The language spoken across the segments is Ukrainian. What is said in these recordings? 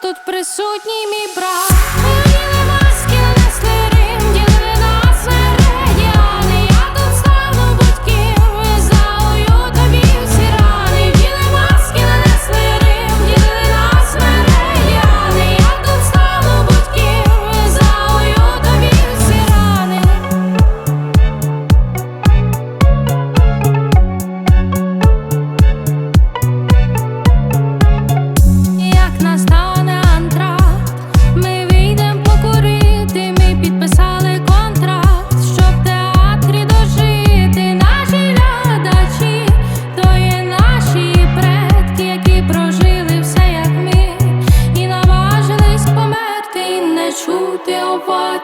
тут присутній мій брат.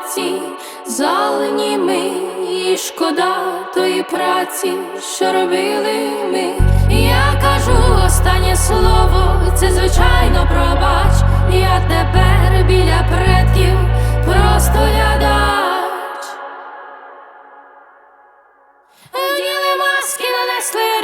праці, залені ми, і шкода тої праці, що робили ми. Я кажу останнє слово, це звичайно пробач. Я тепер біля предків просто лядач. Діли маски нанесли.